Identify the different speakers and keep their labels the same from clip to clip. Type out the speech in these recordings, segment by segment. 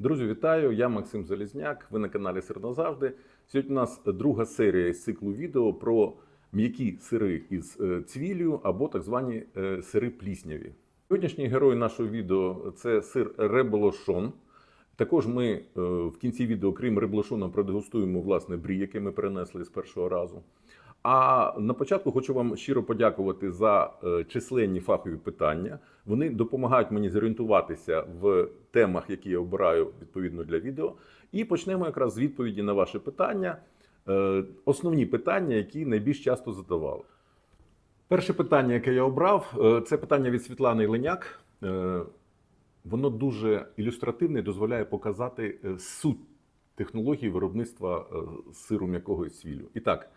Speaker 1: Друзі, вітаю! Я Максим Залізняк. Ви на каналі Сир назавжди. Сьогодні у нас друга серія із циклу відео про м'які сири із е, цвіллю або так звані е, сири плісняві. Сьогоднішній герой нашого відео це сир реболошон. Також ми е, в кінці відео, крім реблошона, продегустуємо власне брі, який ми перенесли з першого разу. А на початку хочу вам щиро подякувати за е, численні фахові питання. Вони допомагають мені зорієнтуватися в темах, які я обираю відповідно для відео. І почнемо якраз з відповіді на ваші питання. Е, Основні питання, які найбільш часто задавали. Перше питання, яке я обрав, е, це питання від Світлани Леняк. Воно дуже ілюстративне і дозволяє показати суть технології виробництва сиру м'якого із свілю. І так,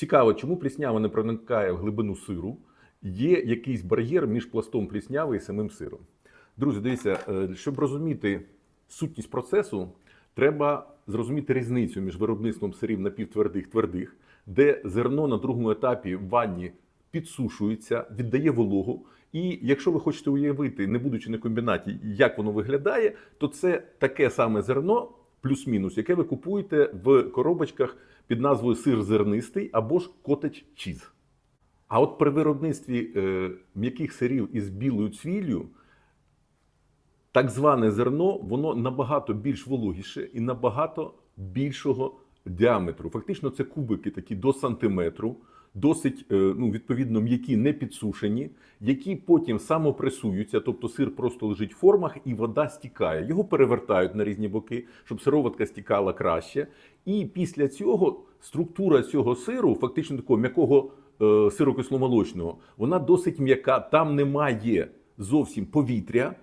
Speaker 1: цікаво, чому пліснява не проникає в глибину сиру? Є якийсь бар'єр між пластом плісняви і самим сиром. Друзі, дивіться, е, щоб розуміти сутність процесу, треба зрозуміти різницю між виробництвом сирів напівтвердих твердих, де зерно на другому етапі в ванні підсушується, віддає вологу. І якщо ви хочете уявити, не будучи на комбінаті, як воно виглядає, то це таке саме зерно, плюс-мінус, яке ви купуєте в коробочках під назвою сир зернистий або ж котедж чіз. А от при виробництві е, м'яких сирів із білою цвіллю, так зване зерно, воно набагато більш вологіше і набагато більшого діаметру. Фактично, це кубики такі до сантиметру, досить е, ну, відповідно м'які, не підсушені, які потім самопресуються, тобто сир просто лежить в формах і вода стікає. Його перевертають на різні боки, щоб сироватка стікала краще. І після цього структура цього сиру, фактично такого м'якого е, сиру вона досить м'яка, там немає зовсім повітря.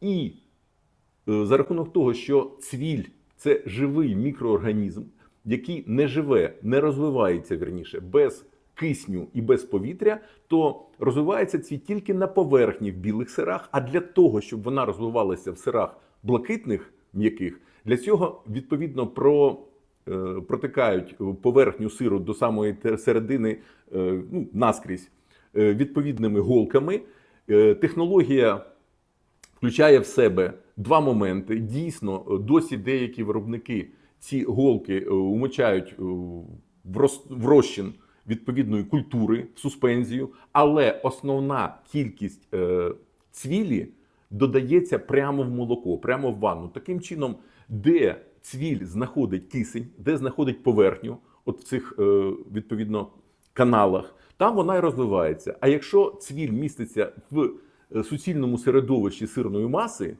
Speaker 1: І е, за рахунок того, що цвіль це живий мікроорганізм, який не живе, не розвивається вірніше без кисню і без повітря, то розвивається цвіль тільки на поверхні в білих сирах. А для того, щоб вона розвивалася в сирах блакитних м'яких, для цього відповідно про. е, Протикають поверхню сиру до самої середини е, ну, наскрізь е, відповідними голками. Технологія включає в себе два моменти. Дійсно, досі деякі виробники ці голки умочають в розчин відповідної культури, в суспензію, але основна кількість е, цвілі додається прямо в молоко, прямо в ванну. Таким чином, де цвіль знаходить кисень, де знаходить поверхню, от в цих е, відповідно каналах, там вона і розвивається. А якщо цвіль міститься в е, суцільному середовищі сирної маси,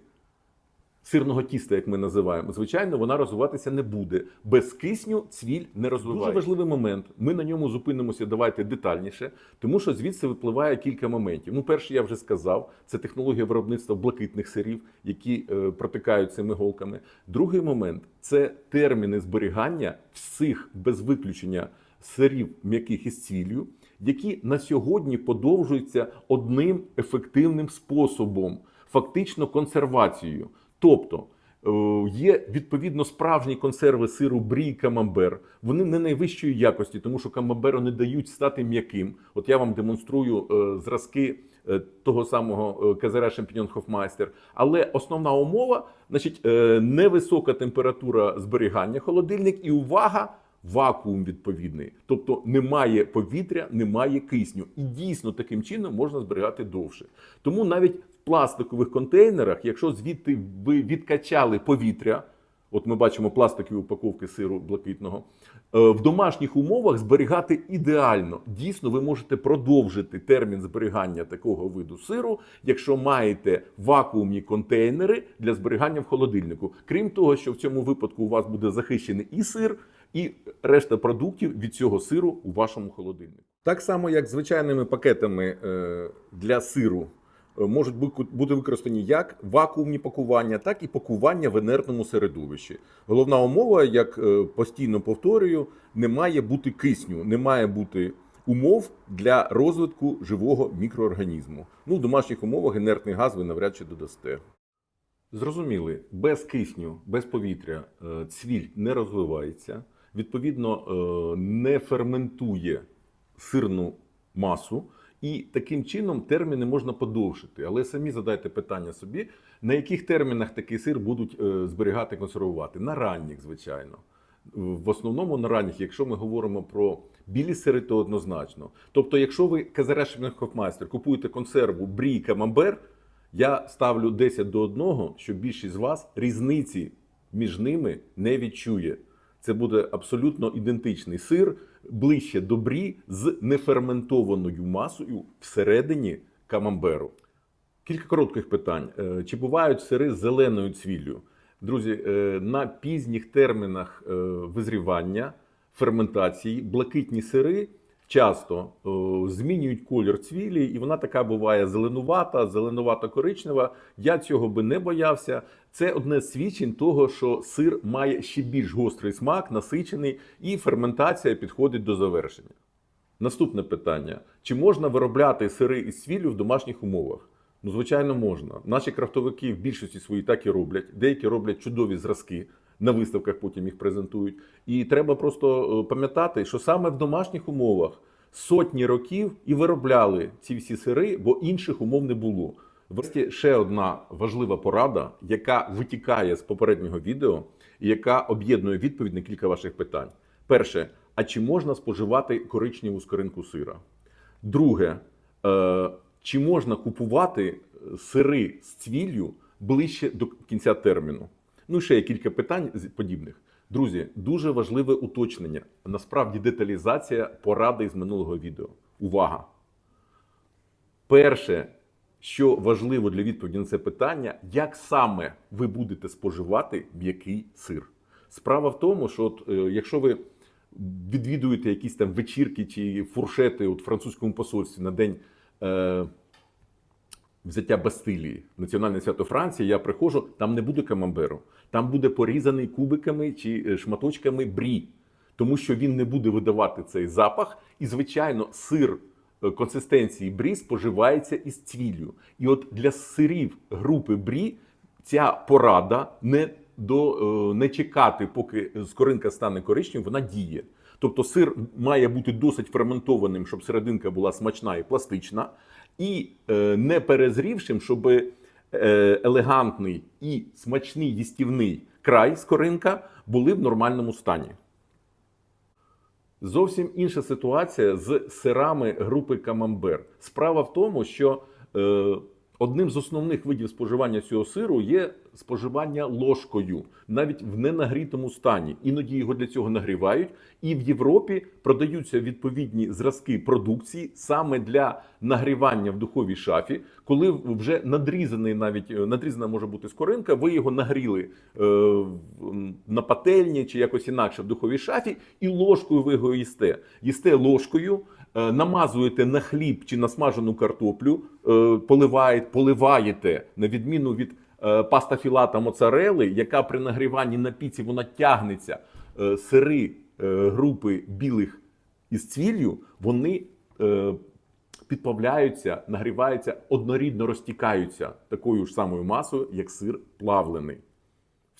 Speaker 1: сирного тіста, як ми називаємо, звичайно, вона розвиватися не буде. Без кисню цвіль не розвивається. Дуже важливий момент. Ми на ньому зупинимося. Давайте детальніше, тому що звідси випливає кілька моментів. Ну, перше, я вже сказав, це технологія виробництва блакитних сирів, які е, протикають цими голками. Другий момент це терміни зберігання всіх без виключення сирів м'яких із цвіллю, які на сьогодні подовжуються одним ефективним способом, фактично консервацією. Тобто е, є відповідно справжні консерви сиру брі і камамбер. Вони не найвищої якості, тому що камамберу не дають стати м'яким. От я вам демонструю е, зразки е, того самого Казера Шампіньон Хофмайстер. Але основна умова, значить, невисока температура зберігання холодильник і увага. Вакуум відповідний, тобто немає повітря, немає кисню, і дійсно таким чином можна зберігати довше. Тому навіть пластикових контейнерах, якщо звідти ви відкачали повітря, от ми бачимо пластикові упаковки сиру блакитного, е, в домашніх умовах зберігати ідеально. Дійсно, ви можете продовжити термін зберігання такого виду сиру, якщо маєте вакуумні контейнери для зберігання в холодильнику. Крім того, що в цьому випадку у вас буде захищений і сир, і решта продуктів від цього сиру у вашому холодильнику. Так само, як звичайними пакетами е, для сиру можуть бути використані як вакуумні пакування, так і пакування в інертному середовищі. Головна умова, як е, постійно повторюю, не має бути кисню, не має бути умов для розвитку живого мікроорганізму. Ну, в домашніх умовах інертний газ ви навряд чи додасте. Зрозуміли, без кисню, без повітря е, цвіль не розвивається, відповідно, е, не ферментує сирну масу, і таким чином терміни можна подовшити. Але самі задайте питання собі, На яких термінах такий сир будуть е, зберігати, консервувати? На ранніх, звичайно. В основному на ранніх, якщо ми говоримо про білі сири, то однозначно. Тобто, якщо ви Казарашевний-Хофмайстер купуєте консерву брі камамбер, я ставлю 10 до 1, що більшість з вас різниці між ними не відчує. Це буде абсолютно ідентичний сир, ближче до брі з неферментованою масою всередині камамберу. Кілька коротких питань. Е, Чи бувають сири з зеленою цвіллю? Друзі, е, на пізніх термінах е, визрівання, ферментації, блакитні сири часто е, змінюють колір цвілі, і вона така буває зеленувата, зеленувато-коричнева. Я цього би не боявся. Це одне з свідчень того, що сир має ще більш гострий смак, насичений, і ферментація підходить до завершення. Наступне питання: чи можна виробляти сири із свіллю в домашніх умовах? Ну, звичайно, можна. Наші крафтовики в більшості свої так і роблять. Деякі роблять чудові зразки. На виставках потім їх презентують. І треба просто е, пам'ятати, що саме в домашніх умовах сотні років і виробляли ці всі сири, бо інших умов не було. Врешті ще одна важлива порада, яка витікає з попереднього відео, і яка об'єднує відповідь на кілька ваших питань. Перше, а чи можна споживати коричневу скоринку сира? Друге, е, чи можна купувати е, сири з цвіллю ближче до кінця терміну? Ну, і ще є кілька питань подібних. Друзі, дуже важливе уточнення. Насправді деталізація поради з минулого відео. Увага! Перше, що важливо для відповіді на це питання, як саме ви будете споживати м'який сир. Справа в тому, що от, е, якщо ви відвідуєте якісь там вечірки чи фуршети от, французькому посольстві на день е, взяття Бастилії, національне свято Франції, я приходжу, там не буде камамберу, там буде порізаний кубиками чи е, шматочками брі, тому що він не буде видавати цей запах. І, звичайно, сир е, консистенції брі споживається із цвіллю. І от для сирів групи брі ця порада не до е, не чекати, поки скоринка стане коричневою, вона діє. Тобто сир має бути досить ферментованим, щоб серединка була смачна і пластична, і е, не перезрівшим, щоб е, елегантний і смачний їстівний край скоринка були в нормальному стані. Зовсім інша ситуація з сирами групи камамбер. Справа в тому, що е, одним з основних видів споживання цього сиру є споживання ложкою, навіть в ненагрітому стані. Іноді його для цього нагрівають. І в Європі продаються відповідні зразки продукції саме для нагрівання в духовій шафі, коли вже надрізаний, навіть е, надрізана може бути скоринка, ви його нагріли е, на пательні чи якось інакше в духовій шафі, і ложкою ви його їсте. Їсте ложкою, намазуєте на хліб чи на смажену картоплю, е, поливаєте, поливаєте на відміну від е, паста філата моцарели, яка при нагріванні на піці вона тягнеться. Е, Сири е, групи білих із цвіллю, вони е, підплавляються, нагріваються, однорідно розтікаються такою ж самою масою, як сир плавлений.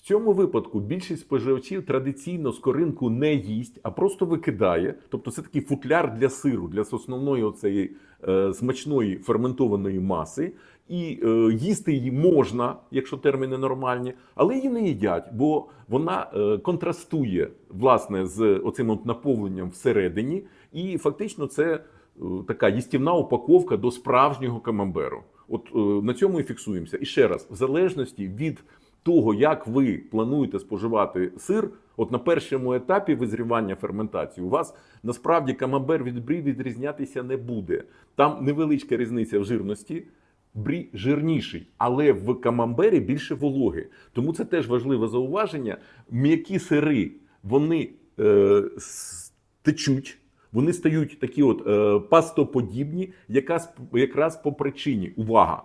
Speaker 1: В цьому випадку більшість споживачів традиційно скоринку не їсть, а просто викидає. Тобто це такий футляр для сиру, для основної оцеї е, смачної ферментованої маси. І е, їсти її можна, якщо терміни нормальні, але її не їдять, бо вона е, контрастує власне з оцим от наповненням всередині, і фактично це е, така їстівна упаковка до справжнього камамберу. От е, на цьому і фіксуємося. І ще раз, в залежності від того, як ви плануєте споживати сир, от на першому етапі визрівання ферментації, у вас насправді камамбер від брі відрізнятися не буде. Там невеличка різниця в жирності. Брі жирніший, але в камамбері більше вологи. Тому це теж важливе зауваження. М'які сири вони е, течуть, вони стають такі от е, пастоподібні, якраз, якраз по причині увага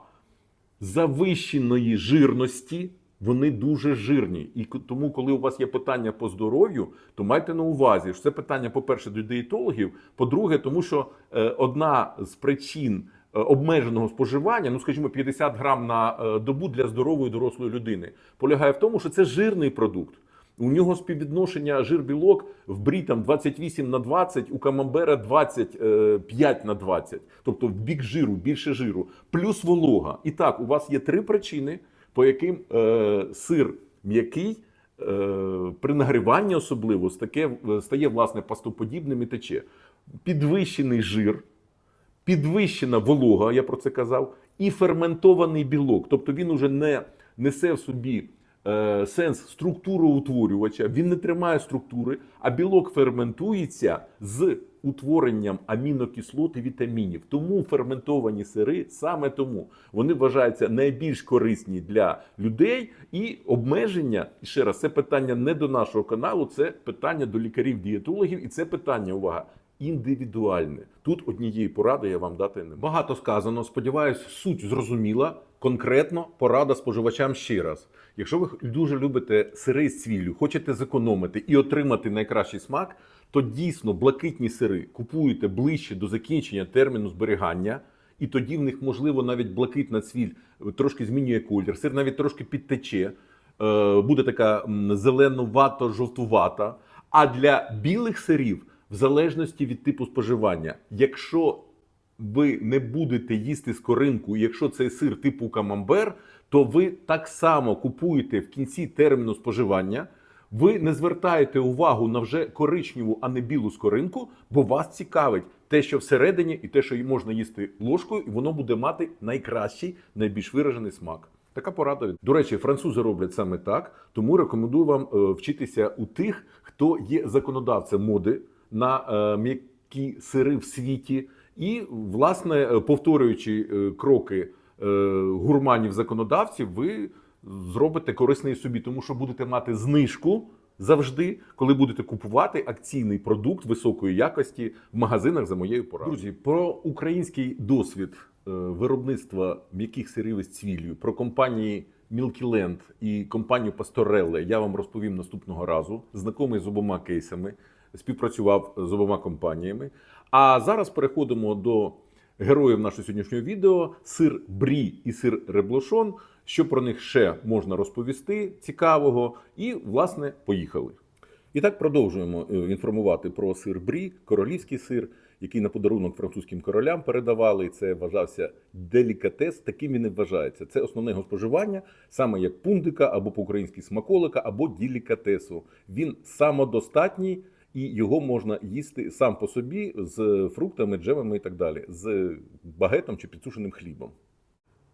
Speaker 1: завищеної жирності. Вони дуже жирні, і тому, коли у вас є питання по здоров'ю, то майте на увазі, що це питання, по-перше, до дієтологів. По-друге, тому що е, одна з причин е, обмеженого споживання, ну скажімо, 50 грам на е, добу для здорової дорослої людини, полягає в тому, що це жирний продукт. У нього співвідношення жир-білок в брі там 28 на 20, у камамбера 25 на 20. Тобто в бік жиру, більше жиру, плюс волога. І так, у вас є три причини, по яким е, сир м'який е, при нагріванні особливо стає, стає власне пастоподібним і тече. Підвищений жир, підвищена волога, я про це казав, і ферментований білок. Тобто він уже не несе в собі е, сенс структуроутворювача, він не тримає структури, а білок ферментується з утворенням амінокислот і вітамінів. Тому ферментовані сири саме тому вони вважаються найбільш корисні для людей і обмеження. Ще раз, це питання не до нашого каналу, це питання до лікарів-дієтологів, і це питання увага. Індивідуальне тут однієї поради я вам дати не багато сказано. Сподіваюсь, суть зрозуміла. Конкретно порада споживачам ще раз. Якщо ви дуже любите сири з цвіллю, хочете зекономити і отримати найкращий смак, то дійсно блакитні сири купуєте ближче до закінчення терміну зберігання, і тоді в них можливо навіть блакитна цвіль трошки змінює колір, сир навіть трошки підтече, е, буде така м, зеленувато-жовтувата. А для білих сирів, в залежності від типу споживання, якщо ви не будете їсти скоринку, і якщо цей сир типу камамбер, то ви так само купуєте в кінці терміну споживання. Ви не звертаєте увагу на вже коричневу, а не білу скоринку, бо вас цікавить те, що всередині, і те, що можна їсти ложкою, і воно буде мати найкращий, найбільш виражений смак. Така порада. До речі, французи роблять саме так, тому рекомендую вам е, вчитися у тих, хто є законодавцем моди на е, м'які сири в світі, і, власне, е, повторюючи кроки гурманів-законодавців, ви зробите корисний собі, тому що будете мати знижку завжди, коли будете купувати акційний продукт високої якості в магазинах за моєю порадою. Друзі, про український досвід е, виробництва м'яких сирів із цвіллю, про компанії Land і компанію Pastorelle я вам розповім наступного разу. Знайомий з обома кейсами, співпрацював з обома компаніями. А зараз переходимо до героїв нашого сьогоднішнього відео: сир Брі і сир Реблошон. Що про них ще можна розповісти цікавого? І, власне, поїхали. І так продовжуємо е, інформувати про сир Брі, королівський сир, який на подарунок французьким королям передавали. Це вважався делікатес. Таким він і вважається. Це основне його споживання, саме як пундика або по-українськи смаколика, або ділікатесу. Він самодостатній. І його можна їсти сам по собі з фруктами, джемами і так далі, з багетом чи підсушеним хлібом.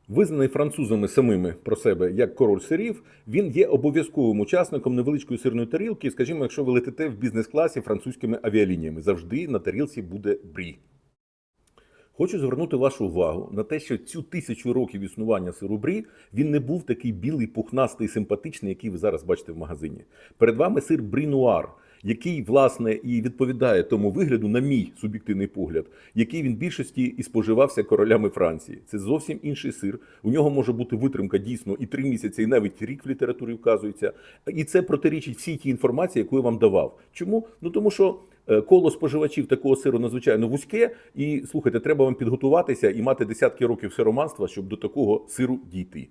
Speaker 1: Визнаний французами самими про себе як король сирів, він є обов'язковим учасником невеличкої сирної тарілки. Скажімо, якщо ви летите в бізнес-класі французькими авіалініями, завжди на тарілці буде брі. Хочу звернути вашу увагу на те, що цю тисячу років існування сиру брі він не був такий білий, пухнастий, симпатичний, який ви зараз бачите в магазині. Перед вами сир брі нуар, який власне і відповідає тому вигляду, на мій суб'єктивний погляд, який він більшості і споживався королями Франції. Це зовсім інший сир. У нього може бути витримка дійсно і три місяці, і навіть рік в літературі вказується. І це протирічить всій тій інформації, яку я вам давав. Чому? Ну тому що. е, Коло споживачів такого сиру надзвичайно вузьке, і слухайте, треба вам підготуватися і мати десятки років сироманства, щоб до такого сиру дійти.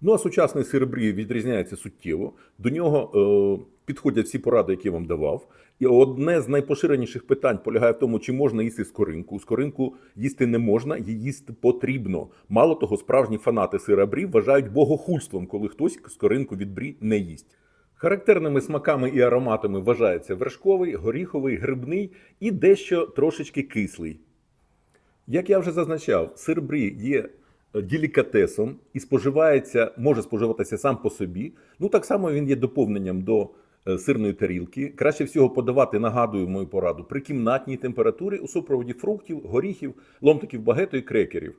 Speaker 1: Ну а сучасний сир брі відрізняється суттєво. До нього е, підходять всі поради, які я вам давав. І одне з найпоширеніших питань полягає в тому, чи можна їсти скоринку. Скоринку їсти не можна, її їсти потрібно. Мало того, справжні фанати сира вважають богохульством, коли хтось скоринку від брі не їсть. Характерними смаками і ароматами вважається вершковий, горіховий, грибний і дещо трошечки кислий. Як я вже зазначав, сир брі є делікатесом і споживається, може споживатися сам по собі. Ну так само він є доповненням до е, сирної тарілки. Краще всього подавати, нагадую мою пораду, при кімнатній температурі у супроводі фруктів, горіхів, ломтиків багету і крекерів.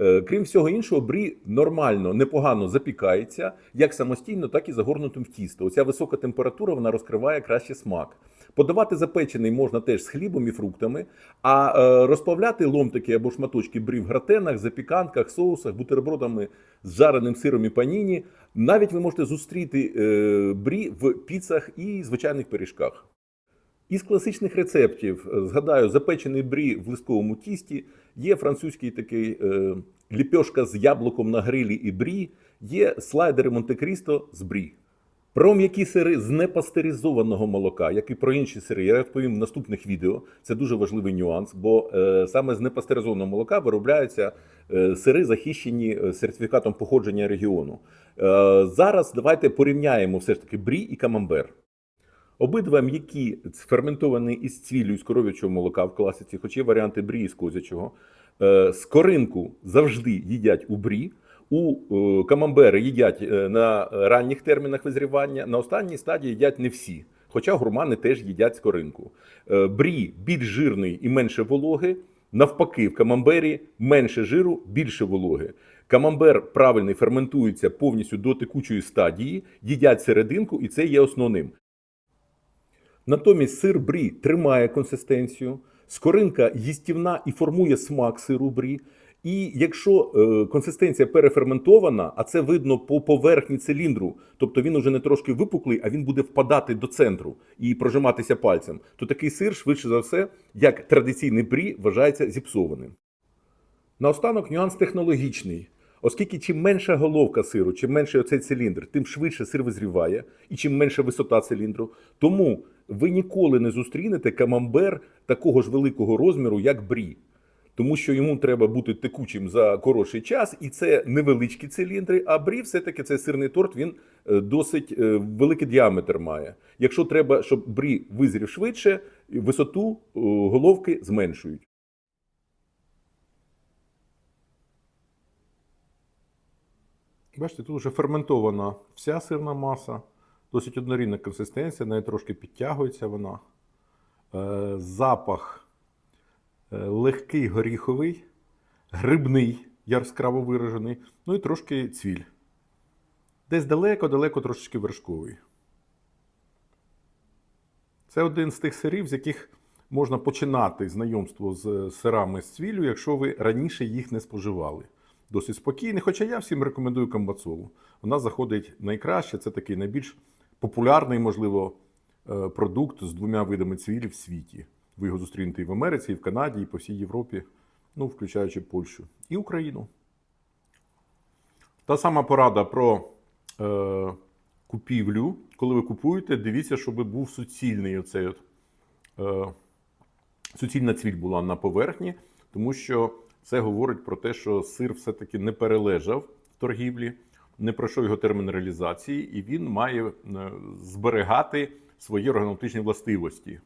Speaker 1: Е, Крім всього іншого, брі нормально, непогано запікається, як самостійно, так і загорнутим в тісто. Оця висока температура вона розкриває краще смак. Подавати запечений можна теж з хлібом і фруктами, а е, розплавляти ломтики або шматочки брі в гратенах, запіканках, соусах, бутербродами з жареним сиром і паніні. Навіть ви можете зустріти е, брі в піцах і звичайних пиріжках. Із класичних рецептів е, згадаю запечений брі в листковому тісті. Є французький такий ліпьошка з яблуком на грилі і брі, є слайдери Монте-Крісто з брі. Про м'які сири з непастеризованого молока, як і про інші сири, я розповім в наступних відео. Це дуже важливий нюанс, бо е, саме з непастеризованого молока виробляються е, сири, захищені е, сертифікатом походження регіону. Зараз давайте порівняємо все ж таки брі і камамбер. Обидва м'які ферментовані із цвіллю з коров'ячого молока в класиці, хоч є варіанти брі з козячого. Скоринку завжди їдять у брі. У е, камамбери їдять е, на ранніх термінах визрівання, на останній стадії їдять не всі. Хоча гурмани теж їдять скоринку. Е, Брі більш жирний і менше вологи. Навпаки, в камамбері менше жиру, більше вологи. Камамбер правильний ферментується повністю до текучої стадії, їдять серединку, і це є основним. Натомість сир брі тримає консистенцію, скоринка їстівна і формує смак сиру брі. І якщо е, консистенція переферментована, а це видно по поверхні циліндру, тобто він уже не трошки випуклий, а він буде впадати до центру і прожиматися пальцем, то такий сир, швидше за все, як традиційний брі, вважається зіпсованим. Наостанок нюанс технологічний. Оскільки чим менша головка сиру, чим менший оцей циліндр, тим швидше сир визріває, і чим менша висота циліндру. Тому ви ніколи не зустрінете камамбер такого ж великого розміру, як брі. Тому що йому треба бути текучим за коротший час, і це невеличкі циліндри. А брі, все-таки це сирний торт, він е, досить е, великий діаметр має. Якщо треба, щоб брі визрів швидше, висоту е, головки зменшують. Бачите, тут вже ферментована вся сирна маса, досить однорідна консистенція, навіть трошки підтягується вона. Запах легкий горіховий, грибний, яскраво виражений, ну і трошки цвіль. Десь далеко-далеко трошечки вершковий. Це один з тих сирів, з яких можна починати знайомство з сирами з цвіллю, якщо ви раніше їх не споживали. Досить спокійний, хоча я всім рекомендую камбацолу. Вона заходить найкраще, це такий найбільш популярний, можливо, е, продукт з двома видами цвілі в світі. Ви його зустрінете і в Америці, і в Канаді, і по всій Європі, ну, включаючи Польщу і Україну. Та сама порада про е, купівлю. Коли ви купуєте, дивіться, щоб був суцільний оцей от, е, суцільна цвіль була на поверхні, тому що це говорить про те, що сир все-таки не перележав в торгівлі, не пройшов його термін реалізації, і він має е, зберігати свої органолептичні властивості.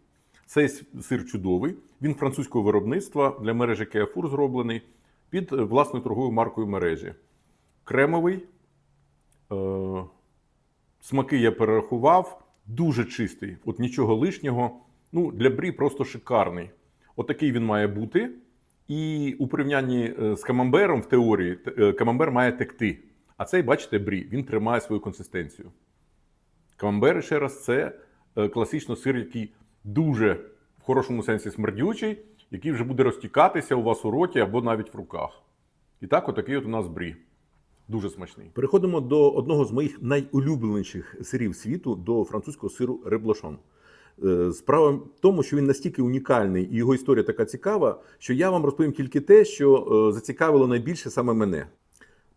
Speaker 1: Цей сир чудовий, він французького виробництва для мережі Carrefour зроблений під е, власною торговою маркою мережі. Кремовий. Е- Смаки я перерахував, дуже чистий, от нічого лишнього. Ну, для брі просто шикарний. Отакий він має бути. І у порівнянні е, з камамбером в теорії е, камамбер має текти. А цей, бачите, брі, він тримає свою консистенцію. Камамбер, ще раз, це класично сир, який дуже в хорошому сенсі смердючий, який вже буде розтікатися у вас у роті або навіть в руках. І так, отакий от у нас брі. Дуже смачний. Переходимо до одного з моїх найулюбленіших сирів світу до французького сиру реблошон. Е, Справа в тому, що він настільки унікальний і його історія така цікава, що я вам розповім тільки те, що е, зацікавило найбільше саме мене.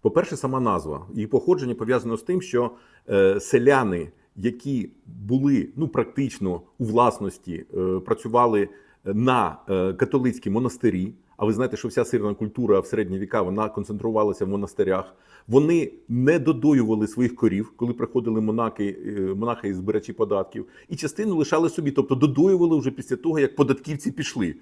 Speaker 1: По-перше, сама назва. Її походження пов'язано з тим, що е, селяни, які були ну, практично у власності, е, працювали на е, католицькі монастирі. А ви знаєте, що вся сирна культура в середні віка вона концентрувалася в монастирях. Вони не додоювали своїх корів, коли приходили монахи, е, монахи із збирачі податків, і частину лишали собі, тобто додоювали вже після того, як податківці пішли.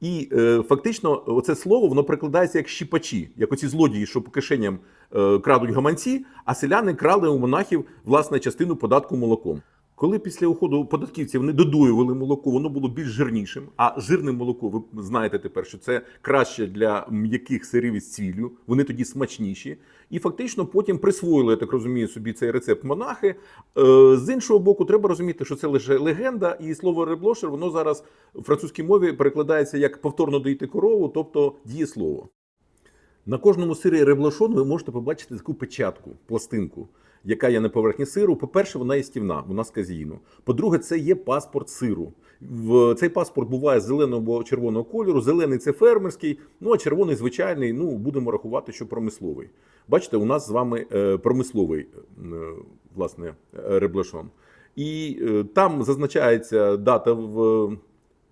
Speaker 1: І е, фактично, оце слово воно прикладається як щіпачі, як оці злодії, що по кишеням е, крадуть гаманці, а селяни крали у монахів власне частину податку молоком. Коли після уходу податківців не додоювали молоко, воно було більш жирнішим. А жирне молоко, ви знаєте тепер, що це краще для м'яких сирів із цвіллю, вони тоді смачніші. І фактично потім присвоїли, я так розумію, собі цей рецепт монахи. Е, З іншого боку, треба розуміти, що це лише легенда, і слово реблошер, воно зараз в французькій мові перекладається як повторно доїти корову, тобто дієслово. На кожному сирі реблошон ви можете побачити таку печатку, пластинку, яка є на поверхні сиру. По-перше, вона їстівна, вона з казеїну. По-друге, це є паспорт сиру. В цей паспорт буває зеленого або червоного кольору. Зелений це фермерський, ну а червоний звичайний. Ну будемо рахувати, що промисловий. Бачите, у нас з вами е, промисловий е, власне реблешон. І е, там зазначається дата в.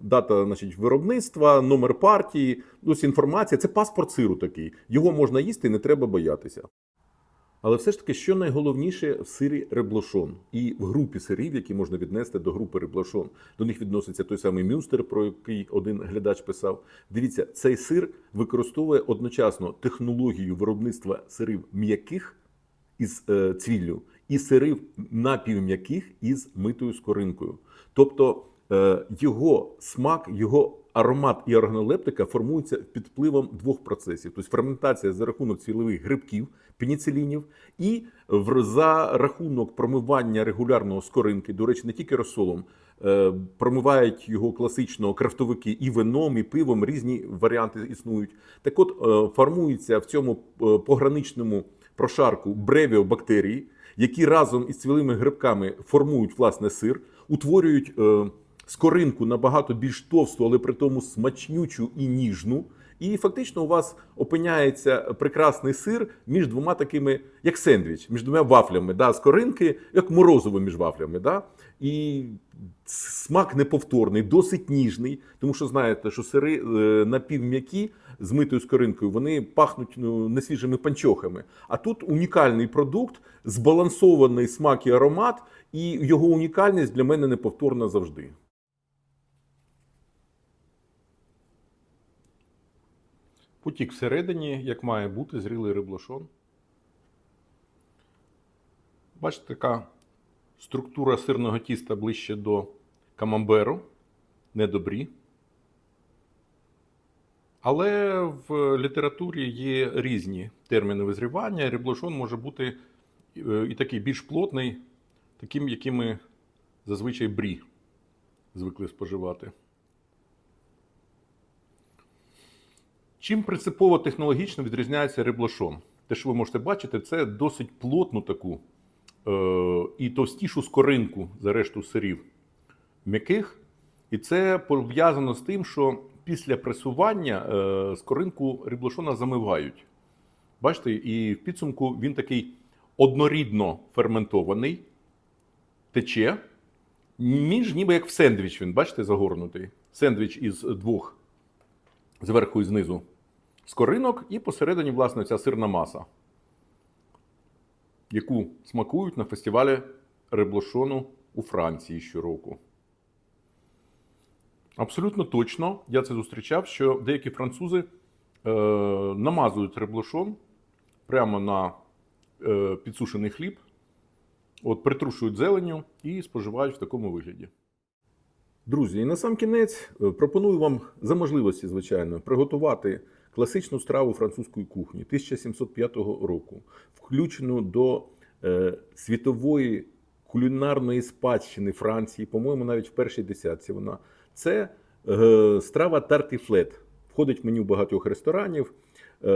Speaker 1: Дата значить, виробництва, номер партії, ось інформація. Це паспорт сиру такий. Його можна їсти, не треба боятися. Але все ж таки, що найголовніше в сирі реблошон і в групі сирів, які можна віднести до групи реблошон. До них відноситься той самий мюнстер, про який один глядач писав. Дивіться, цей сир використовує одночасно технологію виробництва сирів м'яких із е, цвіллю і сирів напівм'яких із митою скоринкою. Тобто е, його смак, його аромат і органолептика формуються під впливом двох процесів: тобто ферментація за рахунок цвілових грибків, пеніцилінів, і за рахунок промивання регулярного скоринки, до речі, не тільки розсолом. е, Промивають його класично крафтовики і вином, і пивом, різні варіанти існують. Так от е, формуються в цьому е, пограничному прошарку бревіобактерії, які разом із цвілими грибками формують власне сир, утворюють скоринку набагато більш товсту, але при тому смачнючу і ніжну. І фактично у вас опиняється прекрасний сир між двома такими, як сендвіч, між двома вафлями, да, скоринки, як морозиво між вафлями. Да? І смак неповторний, досить ніжний, тому що знаєте, що сири е, напівм'які з митою скоринкою, вони пахнуть ну, несвіжими панчохами. А тут унікальний продукт, збалансований смак і аромат, і його унікальність для мене неповторна завжди. Потік всередині, як має бути, зрілий реблошон. Бачите, така структура сирного тіста ближче до камамберу, не добрі. Але в літературі є різні терміни визрівання. Реблошон може бути е, і такий більш плотний, таким, яким ми зазвичай брі звикли споживати. Чим принципово технологічно відрізняється реблошон? Те, що ви можете бачити, це досить плотну таку е, і товстішу скоринку за решту сирів м'яких. І це пов'язано з тим, що після пресування е, скоринку реблошона замивають. Бачите, і в підсумку він такий однорідно ферментований, тече, між ніби як в сендвіч він, бачите, загорнутий. Сендвіч із двох зверху і знизу скоринок, і посередині, власне, ця сирна маса, яку смакують на фестивалі реблошону у Франції щороку. Абсолютно точно я це зустрічав, що деякі французи е, намазують реблошон прямо на е, підсушений хліб, от, притрушують зеленню і споживають в такому вигляді. Друзі, і на сам кінець е, пропоную вам за можливості, звичайно, приготувати класичну страву французької кухні 1705 року, включену до е, світової кулінарної спадщини Франції, по-моєму, навіть в першій десятці вона. Це е, страва тартіфлет. Входить в меню багатьох ресторанів. Е,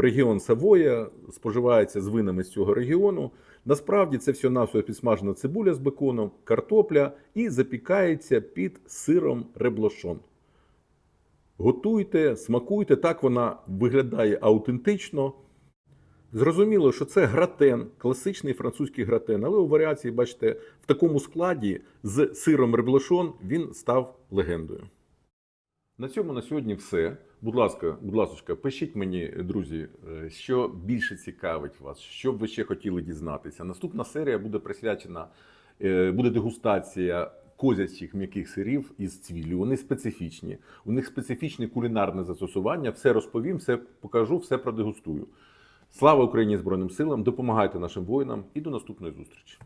Speaker 1: регіон Савоя споживається з винами з цього регіону. Насправді це все навсього підсмажена цибуля з беконом, картопля і запікається під сиром реблошон. Готуйте, смакуйте, так вона виглядає аутентично. Зрозуміло, що це гратен, класичний французький гратен, але у варіації, бачите, в такому складі з сиром реблошон він став легендою. На цьому на сьогодні все. Будь ласка, будь ласка, пишіть мені, друзі, е, що більше цікавить вас, що б ви ще хотіли дізнатися. Наступна серія буде присвячена, е, буде дегустація козячих м'яких сирів із цвіллю. Вони специфічні. У них специфічне кулінарне застосування. Все розповім, все покажу, все продегустую. Слава Україні Збройним силам! Допомагайте нашим воїнам і до наступної зустрічі!